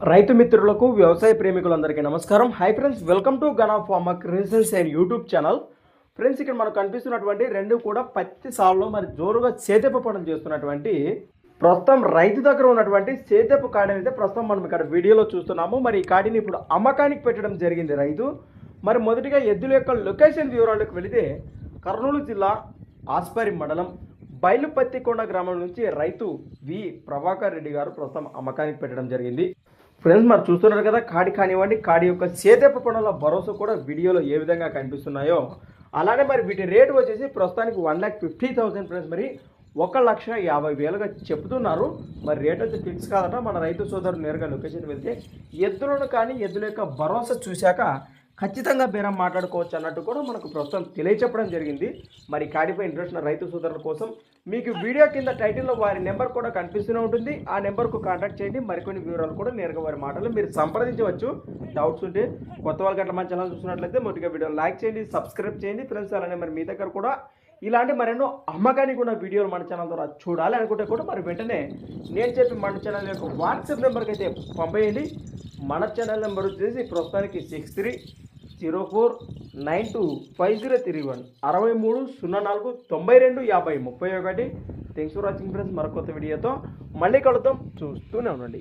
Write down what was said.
రైతు మిత్రులకు వ్యవసాయ ప్రేమికులందరికీ నమస్కారం. Hi friends welcome to gun of farmer creations and YouTube channel friends ఇక్కడ మనకు కనిపిస్తున్నటువంటి రెండు కూడా పత్తి సాగులో మరి జోరుగా సేదెప్ప పనులు చేస్తున్నటువంటి ప్రస్తుతం రైతు దగ్గర ఉన్నటువంటి సేదెప్ప కాడిని అయితే ప్రస్తుతం మనం ఇక్కడ వీడియోలో చూస్తున్నాము. మరి ఈ కాడిని ఇప్పుడు అమ్మకానికి పెట్టడం జరిగింది రైతు. మరి మొదటిగా ఎద్దుల యొక్క లొకేషన్ వివరాలకు వెళితే కర్నూలు జిల్లా ఆస్పరి మండలం బయలుపత్తికొండ గ్రామం నుంచి రైతు వి ప్రభాకర్ రెడ్డి గారు ప్రస్తుతం అమ్మకానికి పెట్టడం జరిగింది. ఫ్రెండ్స్ మరి చూస్తున్నారు కదా కాడి కానివ్వండి కాడి యొక్క చేతెప్ప పనుల భరోసా కూడా వీడియోలో ఏ విధంగా కనిపిస్తున్నాయో. అలానే మరి వీటి రేటు వచ్చేసి ప్రస్తుతానికి one lakh fifty thousand friends మరి ఒక లక్ష యాభై వేలుగా చెప్తున్నారు. మరి రేట్ అయితే ఫిక్స్ కాదట. మన రైతు సోదరుడు నేరుగా లొకేషన్ వెళ్తే ఎద్దులను కానీ ఎద్దుల యొక్క భరోసా చూశాక ఖచ్చితంగా బేరం మాట్లాడుకోవచ్చు అన్నట్టు కూడా మనకు ప్రస్తుతం తెలియచెప్పడం జరిగింది. మరి కాడిపై ఇంట్రెస్ట్ ఉన్న రైతు సోదరుల కోసం మీకు వీడియో కింద టైటిల్లో వారి నెంబర్ కూడా కనిపిస్తూనే ఉంటుంది. ఆ నెంబర్కు కాంటాక్ట్ చేయండి. మరికొన్ని వివరాలు కూడా నేరుగా వారి మాటలు మీరు సంప్రదించవచ్చు. డౌట్స్ ఉంటే కొత్త వాళ్ళకి అట్లా మన ఛానల్ చూసినట్లయితే మొదటిగా వీడియో లైక్ చేయండి సబ్స్క్రైబ్ చేయండి. ఫ్రెండ్స్ అలానే మరి మీ దగ్గర కూడా ఇలాంటి మరెన్నో అమ్మకానికి ఉన్న వీడియోలు మన ఛానల్ ద్వారా చూడాలి అనుకుంటే కూడా మరి వెంటనే నేను చెప్పి మన ఛానల్ యొక్క వాట్సాప్ నెంబర్కి అయితే పంపేయండి. మన ఛానల్ నెంబర్ వచ్చేసి ప్రస్తుతానికి six three zero four nine two five zero three one అరవై మూడు సున్నా నాలుగు తొంభై రెండు యాభై ముప్పై ఒకటి. థ్యాంక్స్ ఫర్ వాచింగ్ ఫ్రెండ్స్ మరొక కొత్త వీడియోతో మళ్ళీ కలుద్దాం. చూస్తూనే ఉండండి.